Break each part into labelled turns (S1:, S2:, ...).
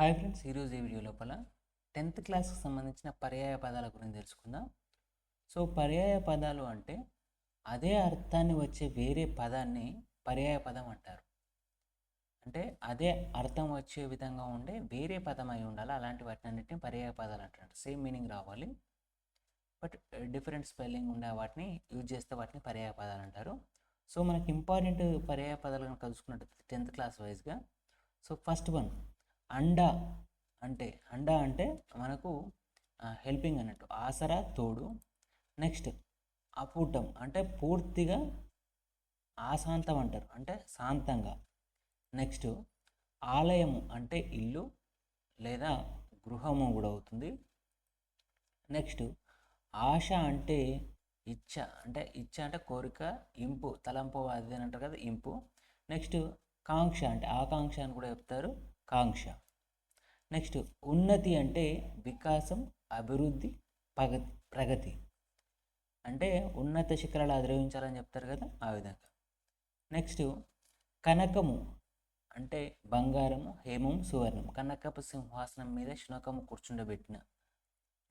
S1: Hi friends ఈరోజు ఈ video లోపల టెన్త్ క్లాస్కి సంబంధించిన పర్యాయ పదాల గురించి తెలుసుకుందాం. సో పర్యాయ పదాలు అంటే అదే అర్థాన్ని వచ్చే వేరే పదాన్ని పర్యాయ పదం అంటారు. అంటే అదే అర్థం వచ్చే విధంగా ఉండే వేరే పదం అయి ఉండాలి అలాంటి వాటిని అన్నింటినీ పర్యాయ పదాలు అంటారు సేమ్ మీనింగ్ రావాలి. బట్ డిఫరెంట్ స్పెల్లింగ్ ఉండే వాటిని యూజ్ చేస్తే వాటిని పర్యాయ పదాలు అంటారు. సో మనకి ఇంపార్టెంట్ పర్యాయ పదాలు కలుసుకున్నట్టు టెన్త్ క్లాస్ వైజ్గా సో ఫస్ట్ వన్ అండ అంటే అండ అంటే మనకు హెల్పింగ్ అన్నట్టు. ఆసరా తోడు. నెక్స్ట్ అపూటం అంటే పూర్తిగా ఆశాంతం అంటారు. అంటే శాంతంగా. నెక్స్ట్ ఆలయము అంటే ఇల్లు లేదా గృహము కూడా అవుతుంది. నెక్స్ట్ ఆశ అంటే ఇచ్చ. అంటే ఇచ్చ అంటే కోరిక ఇంపు. తలంపు అది అని అంటారు కదా ఇంపు. నెక్స్ట్ కాంక్ష అంటే ఆకాంక్ష అని కూడా చెప్తారు. కాంక్ష. నెక్స్ట్ ఉన్నతి అంటే వికాసం అభివృద్ధి ప్రగతి ప్రగతి. అంటే ఉన్నత శిఖరాలు అధిరోహించాలని చెప్తారు కదా ఆ విధంగా. నెక్స్ట్ కనకము అంటే బంగారము హేమం సువర్ణం కనకపు సింహాసనం మీద శునకము కూర్చుండబెట్టిన.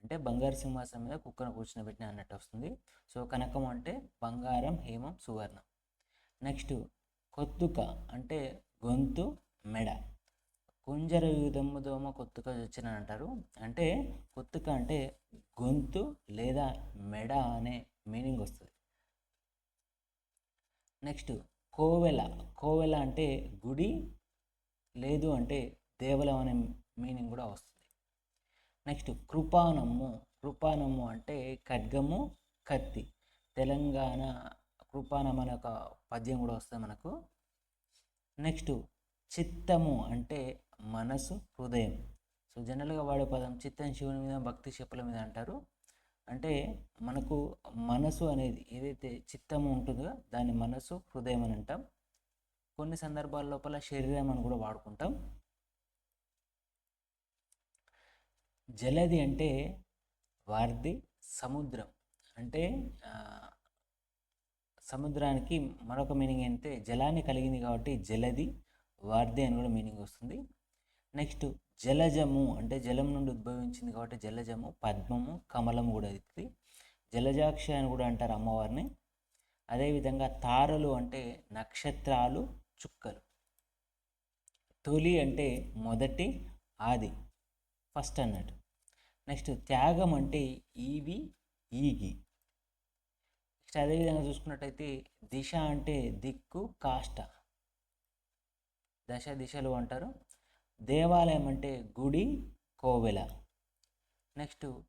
S1: అంటే బంగారు సింహాసనం మీద కుక్కను కూర్చుండబెట్టిన అన్నట్టు వస్తుంది. సో కనకం అంటే బంగారం హేమం సువర్ణం. నెక్స్ట్ కొత్తుక అంటే గొంతు మెడ. కుంజర యూధము దోమ కొత్తుక వచ్చిన అంటారు. అంటే కొత్తుక అంటే గొంతు లేదా మెడ అనే మీనింగ్ వస్తుంది. నెక్స్ట్ కోవెల. కోవెల అంటే గుడి లేదు అంటే దేవలం అనే మీనింగ్ కూడా వస్తుంది. నెక్స్ట్ కృపానము. కృపానమ్ము అంటే ఖడ్గము కత్తి. తెలంగాణ కృపానం అనే ఒక పద్యం కూడా వస్తుంది మనకు. నెక్స్ట్ చిత్తము అంటే మనసు హృదయం. సో జనరల్గా వాడే పదం చిత్తం శివుని మీద భక్తి చెప్పుల మీద అంటారు. అంటే మనకు మనసు అనేది ఏదైతే చిత్తము ఉంటుందో దాన్ని మనసు హృదయం అని అంటాం. కొన్ని సందర్భాల లోపల శరీరం అని కూడా వాడుకుంటాం. జలది అంటే వార్ది సముద్రం. అంటే సముద్రానికి మరొక మీనింగ్ అంటే జలాన్ని కలిగింది కాబట్టి జలది వార్ది అని కూడా మీనింగ్ వస్తుంది. నెక్స్ట్ జలజము అంటే జలం నుండి ఉద్భవించింది కాబట్టి జలజము పద్మము కమలము కూడా ఇది. జలజాక్షి అని కూడా అంటారు అమ్మవారిని. అదేవిధంగా తారలు అంటే నక్షత్రాలు చుక్కలు. తొలి అంటే మొదటి ఆది. ఫస్ట్ అన్నట్టు. నెక్స్ట్ త్యాగం అంటే ఈవి ఈగి. నెక్స్ట్ అదేవిధంగా చూసుకున్నట్టయితే దిశ అంటే దిక్కు కాష్ట. దశ దిశలు అంటారు. దేవాలయం అంటే గుడి కోవెల. నెక్స్ట్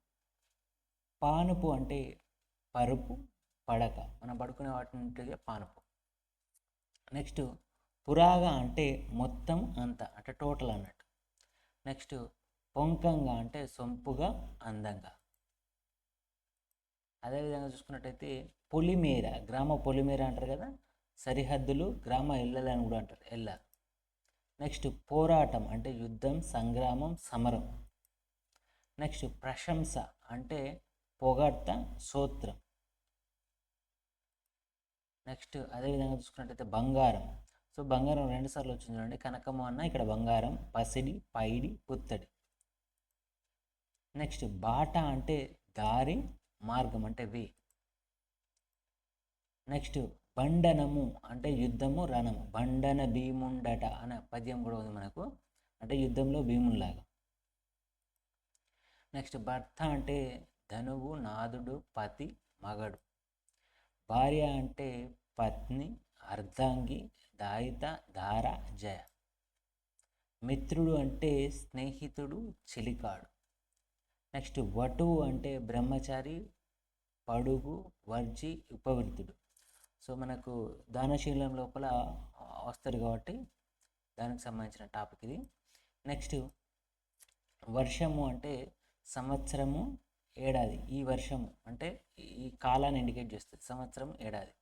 S1: పానుపు అంటే పరుపు పడక. మనం పడుకునే వాటిని పానుపు. నెక్స్ట్ పురాగ అంటే మొత్తం అంత అంటే టోటల్ అన్నట్టు. నెక్స్ట్ పొంకంగా అంటే సొంపుగా అందంగా. అదేవిధంగా చూసుకున్నట్టయితే పొలిమేర గ్రామ పొలిమేర అంటారు కదా? సరిహద్దులు గ్రామ ఎల్లలు అని కూడా అంటారు ఎల్ల. నెక్స్ట్ పోరాటం అంటే యుద్ధం సంగ్రామం సమరం. నెక్స్ట్ ప్రశంస అంటే పొగడ్త సూత్రం. నెక్స్ట్ అదేవిధంగా చూసుకున్నట్టయితే బంగారం. సో బంగారం రెండుసార్లు వచ్చింది చూడండి. కనకము అన్న ఇక్కడ బంగారం పసిడి పైడి పుత్తడి. నెక్స్ట్ బాట అంటే దారి మార్గం అంటే వే. నెక్స్ట్ బండనము అంటే యుద్ధము రణము. బండన భీముండట అనే పద్యం కూడా ఉంది మనకు. అంటే యుద్ధంలో భీమునిలాగా నెక్స్ట్ భర్త అంటే ధనువు నాదుడు పతి మగడు. భార్య అంటే పత్ని అర్ధాంగి దాయిత ధార జయ. మిత్రుడు అంటే స్నేహితుడు చిలికాడు. నెక్స్ట్ వటువు అంటే బ్రహ్మచారి పడుగు వర్జి ఉపవృత్తుడు సో మనకు దానశీలం లోపల వస్తారు కాబట్టి దానికి సంబంధించిన టాపిక్ ఇది. నెక్స్ట్ వర్షము అంటే సంవత్సరము ఏడాది. ఈ వర్షము అంటే ఈ కాలాన్ని ఇండికేట్ చేస్తుంది. సంవత్సరం ఏడాది.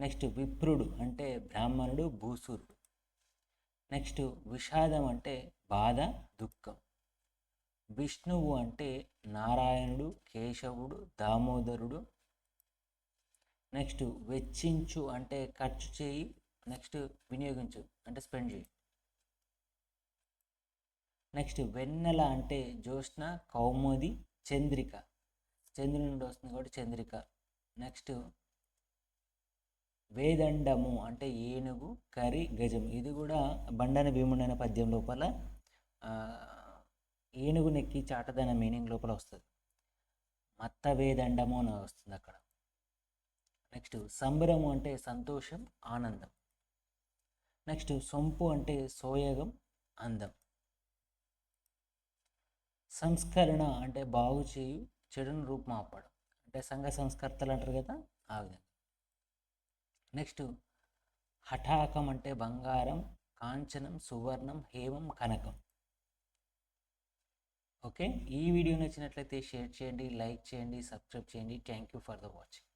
S1: నెక్స్ట్ విప్రుడు అంటే బ్రాహ్మణుడు భూసూరుడు. నెక్స్ట్ విషాదం అంటే బాధ దుఃఖం. విష్ణువు అంటే నారాయణుడు కేశవుడు దామోదరుడు నెక్స్ట్ వెచ్చించు అంటే ఖర్చు చేయి నెక్స్ట్ వినియోగించు అంటే స్పెండ్ చేయి. నెక్స్ట్ వెన్నెల అంటే జ్యోత్స్న కౌముది చంద్రిక. చంద్రుని నుండి వస్తుంది కాబట్టి చంద్రిక. నెక్స్ట్ వేదండము అంటే ఏనుగు కరి గజం. ఇది కూడా బండన భీముడైన పద్యం లోపల ఏనుగు నెక్కి చాటదన మీనింగ్ లోపల వస్తుంది. మత్త వేదండము అని వస్తుంది అక్కడ. నెక్స్ట్ సంబరము అంటే సంతోషం ఆనందం. నెక్స్ట్ సొంపు అంటే సోయగం అందం. సంస్కరణ అంటే బాగు చేయు చెడును రూపుమాపడం. అంటే సంఘ సంస్కర్తలు అంటారు కదా ఆ విధంగా. నెక్స్ట్ హఠాకం అంటే బంగారం కాంచనం సువర్ణం హేమం కనకం. ఓకే? ఈ వీడియో నచ్చినట్లయితే షేర్ చేయండి లైక్ చేయండి సబ్స్క్రైబ్ చేయండి. Thank you for the watching.